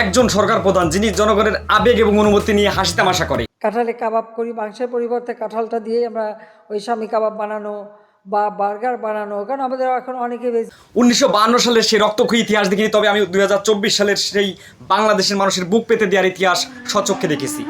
একজন সরকার প্রধান যিনি জনগণের আবেগ এবং অনুমতি নিয়ে হাসি তামাশা করে। কাঁঠালে কাবাব করি মাংসের পরিবর্তে কাঁঠালটা দিয়ে আমরা ওই স্বামী কাবাব বানানো বা বার্গার বানানো কারণ আমাদের এখন অনেকে উনিশশো উনিশশো সালের সেই রক্তক্ষয়ী ইতিহাস দেখিনি তবে আমি দুই হাজার চব্বিশ সালের সেই বাংলাদেশের মানুষের বুক পেতে দেওয়ার ইতিহাস সচক্ষে দেখেছি।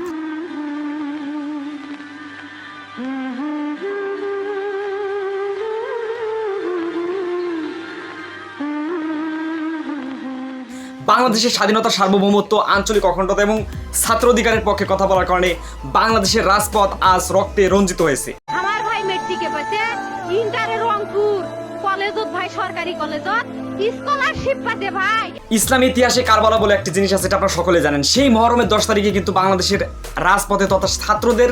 বাংলাদেশের স্বাধীনতা সার্বভৌমত্ব আঞ্চলিক অখণ্ডতা এবং ছাত্র অধিকারের পক্ষে কথা বলার কারণে বাংলাদেশের রাজপথ আজ রক্তে রঞ্জিত হয়েছে। আমার ভাই মেট্রিকে পাইছে ইন্টারে রংপুর কলেজত ভাই সরকারি কলেজত। স্কলারশিপ পাতে ভাই। ইসলামী ইতিহাসে কারবালা বলে একটি জিনিস আছে এটা আপনারা সকলে জানেন। সেই মহরমের দশ তারিখে কিন্তু বাংলাদেশের রাজপথে তথা ছাত্রদের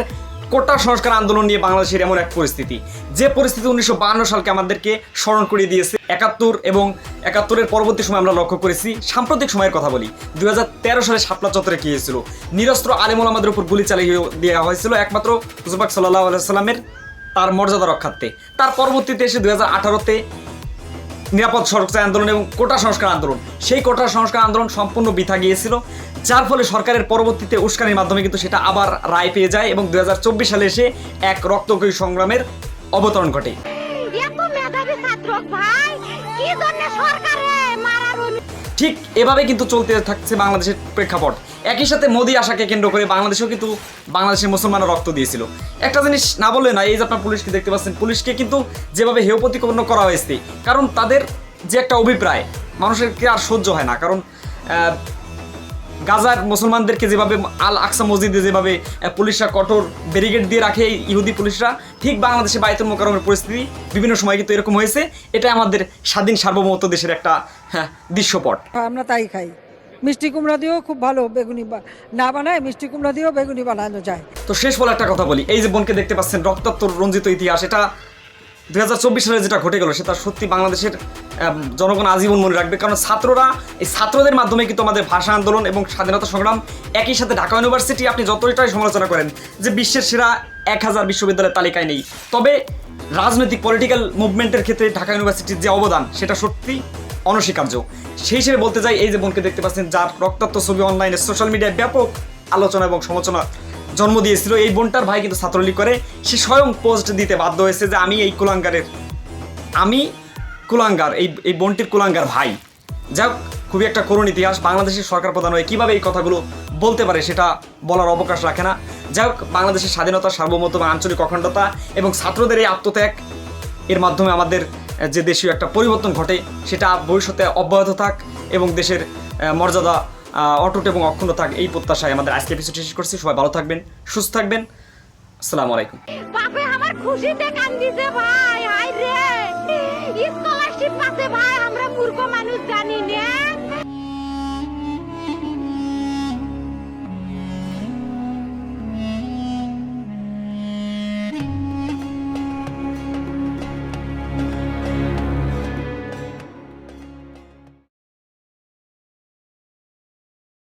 কোটা সংস্কার আন্দোলন নিয়ে বাংলাদেশের এমন এক পরিস্থিতি। যে পরিস্থিতি উনিশশো সালকে আমাদেরকে স্মরণ করিয়ে দিয়েছে। একাত্তর এবং একাত্তরের পরবর্তী সময় আমরা লক্ষ্য করেছি, সাম্প্রতিক সময়ের কথা বলি। দু তেরো সালে শাপলা চত্বরে কি হয়েছিল? নিরস্ত্র আলিমুল আমাদের উপর গুলি চালিয়ে দেওয়া হয়েছিল একমাত্র হুজুরবাক সাল্লাহ সাল্লামের তার মর্যাদা রক্ষার্থে। তার পরবর্তীতে এসে দুই হাজার আঠারোতে নিরাপদ সড়ক আন্দোলন এবং কোটা সংস্কার আন্দোলন। সেই কোটা সংস্কার আন্দোলন সম্পূর্ণ বৃথা গিয়েছিল। যার ফলে সরকারের পরবর্তীতে উস্কানির মাধ্যমে কিন্তু সেটা আবার রায় পেয়ে যায় এবং দু হাজার চব্বিশ সালে এসে এক রক্তকয়ী সংগ্রামের অবতরণ ঘটে। ঠিক এভাবে কিন্তু চলতে থাকছে বাংলাদেশের প্রেক্ষাপট। একই সাথে মোদী আশাকে কেন্দ্র করে বাংলাদেশেও কিন্তু বাংলাদেশের মুসলমানরা রক্ত দিয়েছিল। একটা জিনিস না বললে না, এই যে আপনার পুলিশকে দেখতে পাচ্ছেন, পুলিশকে কিন্তু যেভাবে হেয় প্রতিপন্ন করা হয়েছে, কারণ তাদের যে একটা অভিপ্রায় মানুষের কি আর সহ্য হয় না। কারণ গাজার মুসলমানদেরকে যেভাবে আল আকসা মসজিদে যেভাবে পুলিশরা কঠোর ব্যারিকেড দিয়ে রাখে ইহুদি পুলিশরা, ঠিক বাংলাদেশে বাইতুল মোকারমের পরিস্থিতি বিভিন্ন সময় কিন্তু এরকম হয়েছে। এটা আমাদের স্বাধীন সার্বভৌমত্ব দেশের একটা হ্যাঁ, দৃশ্যপট। আমরা তাই খাই। মিষ্টি কুমড়া দিয়েও খুব ভালো বেগুনি না বানায় মিষ্টি কুমড়া দিয়েও বেগুনি বানানো যায়। তো শেষ বলে একটা কথা বলি। এই যে বোনকে দেখতে পাচ্ছেন রক্তাক্ত রঞ্জিত ইতিহাস এটা দুই হাজার চব্বিশ সালে যেটা ঘটে গেল সেটা সত্যি বাংলাদেশের জনগণ আজীবন মনে রাখবে। কারণ ছাত্ররা এই ছাত্রদের মাধ্যমে কিন্তু আমাদের ভাষা আন্দোলন এবং স্বাধীনতা সংগ্রাম একই সাথে ঢাকা ইউনিভার্সিটি আপনি যতটাই সমালোচনা করেন যে বিশ্বের সেরা এক হাজার বিশ্ববিদ্যালয়ের তালিকায় নেই। তবে রাজনৈতিক পলিটিক্যাল মুভমেন্টের ক্ষেত্রে ঢাকা ইউনিভার্সিটির যে অবদান সেটা সত্যি অনস্বীকার্য। সেই হিসেবে বলতে চাই, এই যে বোনকে দেখতে পাচ্ছেন, যার রক্তাক্ত ছবি অনলাইনে সোশ্যাল মিডিয়ায় ব্যাপক আলোচনা এবং সমালোচনা জন্ম দিয়েছিল। এই বোনটার ভাই কিন্তু ছাত্রলীগ করে। সে স্বয়ং পোস্ট দিতে বাধ্য হয়েছে যে, আমি এই কুলাঙ্গারের, আমি কুলাঙ্গার, এই এই বোনটির কুলাঙ্গার ভাই। যাক, খুবই একটা করুণ ইতিহাস। বাংলাদেশের সরকার প্রধান হয়ে কীভাবে এই কথাগুলো বলতে পারে সেটা বলার অবকাশ রাখে না। যাই হোক বাংলাদেশের স্বাধীনতা, সার্বভৌমত্ব এবং আঞ্চলিক অখণ্ডতা এবং ছাত্রদের এই আত্মত্যাগ এর মাধ্যমে আমাদের যে দেশীয় একটা পরিবর্তন ঘটে, সেটা ভবিষ্যতে অব্যাহত থাক এবং দেশের মর্যাদা অটুট এবং অক্ষুণ্ণ থাক এই প্রত্যাশায় আমাদের আজকে এপিসোড শেষ করছি। সবাই ভালো থাকবেন, সুস্থ থাকবেন। আসসালামু আলাইকুম। আমার খুশিতে কান্দিছে ভাই হাই রে। স্কলারশিপ পাতে ভাই, আমরা মূর্খ মানুষ